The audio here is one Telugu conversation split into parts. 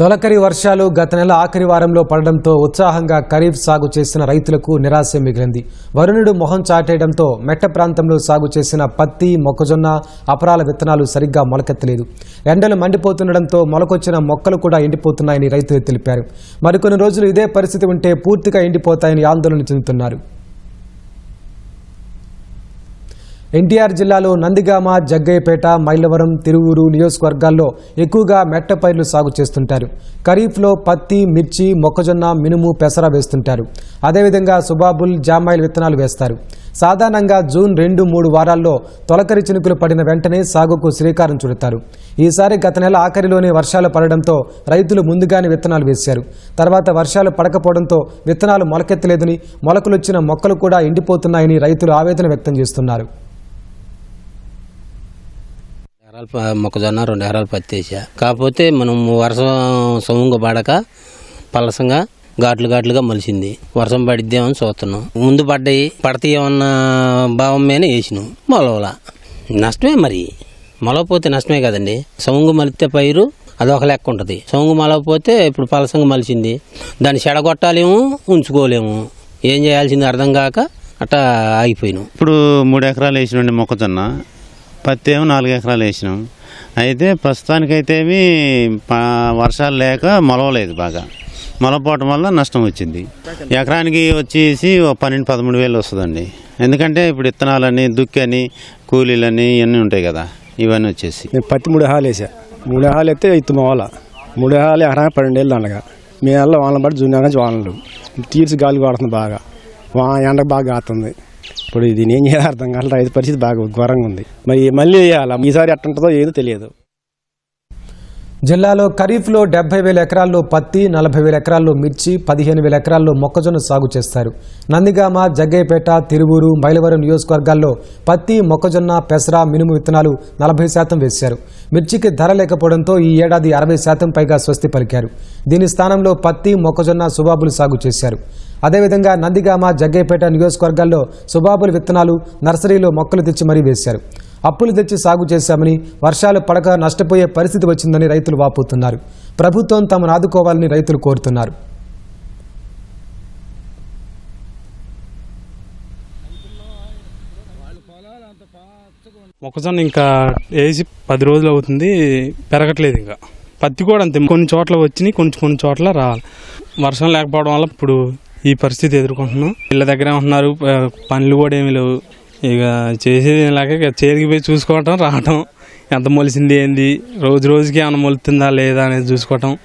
తొలకరి వర్షాలు గత నెల ఆఖరి వారంలో పడడంతో ఉత్సాహంగా ఖరీఫ్ సాగు చేసిన రైతులకు నిరాశ మిగిలింది. వరుణుడు మొహం చాటేయడంతో మెట్ట ప్రాంతంలో సాగు చేసిన పత్తి మొక్కజొన్న అపరాల విత్తనాలు సరిగ్గా మొలకెత్తలేదు. ఎండలు మండిపోతుండడంతో మొలకొచ్చిన మొక్కలు కూడా ఎండిపోతున్నాయని రైతులు తెలిపారు. మరికొన్ని రోజులు ఇదే పరిస్థితి ఉంటే పూర్తిగా ఎండిపోతాయని ఆందోళన చెందుతున్నారు. ఎన్టీఆర్ జిల్లాలో నందిగామ జగ్గయ్యపేట మైలవరం తిరువూరు నియోజకవర్గాల్లో ఎక్కువగా మెట్ట పైర్లు సాగు చేస్తుంటారు. ఖరీఫ్లో పత్తి మిర్చి మొక్కజొన్న మినుము పెసర వేస్తుంటారు. అదేవిధంగా సుబాబుల్ జామాయిల్ విత్తనాలు వేస్తారు. సాధారణంగా జూన్ రెండు మూడు వారాల్లో తొలకరి చినుకులు పడిన వెంటనే సాగుకు శ్రీకారం చుడతారు. ఈసారి గత నెల ఆఖరిలోనే వర్షాలు పడడంతో రైతులు ముందుగానే విత్తనాలు వేశారు. తర్వాత వర్షాలు పడకపోవడంతో విత్తనాలు మొలకెత్తలేదని మొలకలొచ్చిన మొక్కలు కూడా ఎండిపోతున్నాయని రైతులు ఆవేదన వ్యక్తం చేస్తున్నారు. ఎకరాలు మొక్కజొన్న రెండు ఎకరాలు పత్తి వేసా కాకపోతే మనం వర్షం సొమ్ముగా పడక పలసంగా ఘాట్లు ఘాట్లుగా మలిసింది. వర్షం పడిద్దామని చూస్తున్నాం. ముందు పడ్డాయి పడతాయేమన్న భావం మీద వేసినాం. మొలవల. నష్టమే మరి. మొలవపోతే నష్టమే కదండి. సొంగు మలితే పైరు అదొక లెక్క ఉంటుంది. సొంగు మలవపోతే ఇప్పుడు పలసంగా మలిసింది. దాన్ని చెడగొట్టాలేము ఉంచుకోలేము. ఏం చేయాల్సింది అర్థం కాక అట్టా ఆగిపోయినాం. ఇప్పుడు మూడు ఎకరాలు వేసినండి మొక్కజొన్న పత్తి ఏమో నాలుగు ఎకరాలు వేసినాం. అయితే ప్రస్తుతానికైతే ఏమి వర్షాలు లేక మొలవలేదు బాగా. మొలపోవటం వల్ల నష్టం వచ్చింది. ఎకరానికి వచ్చేసి ఓ పన్నెండు పదమూడు వేలు వస్తుందండి. ఎందుకంటే ఇప్పుడు విత్తనాలని దుక్కని కూలీలని ఇవన్నీ ఉంటాయి కదా ఇవన్నీ వచ్చేసి. పత్తి మూడు హాలు వేసా. మూడు హాలు అయితే ఇత్తు మావాల మూడు హాలు ఎకరా పన్నెండు ఏళ్ళు అనగా మీ నెలలో వానలు పడి జూన్ నెల వానలు తీర్చి గాలి కొడుతుంది బాగా. వా ఎండకు బాగా కాస్తుంది ఇప్పుడు దీని ఏం చేయాలి అర్థం కాదు రైతు పరిస్థితి బాగా ఘోరంగా ఉంది. మరి మళ్ళీ వేయాలి? ఈసారి ఎట్టుంటుందో ఏదో తెలియదు. జిల్లాలో ఖరీఫ్లో డెబ్బై వేల ఎకరాల్లో పత్తి నలభై వేల ఎకరాల్లో మిర్చి పదిహేను వేల ఎకరాల్లో మొక్కజొన్న సాగు చేస్తారు. నందిగామ జగ్గైపేట తిరువూరు మైలవరం నియోజకవర్గాల్లో పత్తి మొక్కజొన్న పెసర మినుము విత్తనాలు నలభై శాతం వేశారు. మిర్చికి ధర లేకపోవడంతో ఈ ఏడాది అరవై శాతం పైగా స్వస్తి పలికారు. దీని స్థానంలో పత్తి మొక్కజొన్న సుబాబులు సాగు చేశారు. అదేవిధంగా నందిగామ జగ్గైపేట నియోజకవర్గాల్లో సుబాబుల విత్తనాలు నర్సరీలో మొక్కలు తెచ్చి మరీ వేశారు. అప్పులు తెచ్చి సాగు చేశామని వర్షాలు పడక నష్టపోయే పరిస్థితి వచ్చిందని రైతులు వాపోతున్నారు. ప్రభుత్వం తమను ఆదుకోవాలని రైతులు కోరుతున్నారు. మొక్కజొన్న ఇంకా వేసి పది రోజులు అవుతుంది పెరగట్లేదు ఇంకా. పత్తి కూడా అంతే కొన్ని చోట్ల వచ్చినాయి కొన్ని కొన్ని చోట్ల రావాలి వర్షం లేకపోవడం వల్ల ఇప్పుడు ఈ పరిస్థితి ఎదుర్కొంటున్నాం. ఇళ్ళ దగ్గరే ఉంటున్నారు పనులు కూడా ఏమీ లేవు. ఇక చేసేది లేక ఇక చేరికి పోయి చూసుకోవటం రావటం. ఎంత మొలిసింది ఏంది? రోజు రోజుకి ఏమైనా మొలుతుందా లేదా అనేది చూసుకోవటం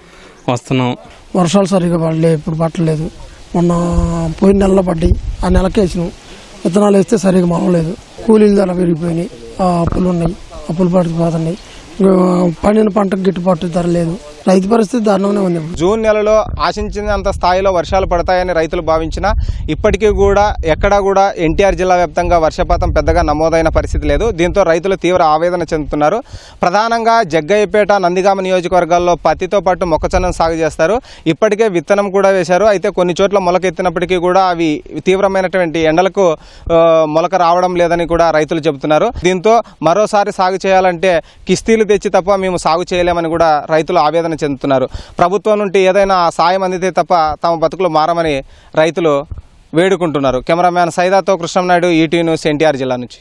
వస్తున్నాం. వర్షాలు సరిగా పడలే ఇప్పుడు పట్టలేదు. మొన్న పోయిన నెలలో పడ్డాయి. ఆ నెలకి వేసినాం. విత్తనాలు వేస్తే సరిగా మొలలేదు కూలీల ధర పెరిగిపోయినాయి. ఆ అప్పులు ఉన్నాయి. అప్పులు పడిపోతున్నాయి ఇంకా పండిన పంటకు గిట్టుబాటు ధర లేదు. రైతు పరిస్థితి దారుణంగా ఉంది. జూన్ నెలలో ఆశించినంత స్థాయిలో వర్షాలు పడతాయని రైతులు భావించినా ఇప్పటికీ కూడా ఎక్కడా కూడా ఎన్టీఆర్ జిల్లా వ్యాప్తంగా వర్షపాతం పెద్దగా నమోదైన పరిస్థితి లేదు. దీంతో రైతులు తీవ్ర ఆవేదన చెందుతున్నారు. ప్రధానంగా జగ్గయ్యపేట నందిగామ నియోజకవర్గాల్లో పత్తితో పాటు మొక్కజొన్న సాగు చేస్తారు. ఇప్పటికే విత్తనం కూడా వేశారు. అయితే కొన్ని చోట్ల మొలకెత్తినప్పటికీ కూడా అవి తీవ్రమైనటువంటి ఎండలకు మొలక రావడం లేదని కూడా రైతులు చెబుతున్నారు. దీంతో మరోసారి సాగు చేయాలంటే కిస్తీలు తెచ్చి తప్ప మేము సాగు చేయలేమని కూడా రైతులు ఆవేదన ఆవేదన చెందుతున్నారు. ప్రభుత్వం నుండి ఏదైనా సాయం అందితే తప్ప తమ బతుకులు మారమని రైతులు వేడుకుంటున్నారు. కెమెరామ్యాన్ సైదాతో కృష్ణంనాయుడు ఈటీ న్యూస్ ఎన్టీఆర్ జిల్లా నుంచి.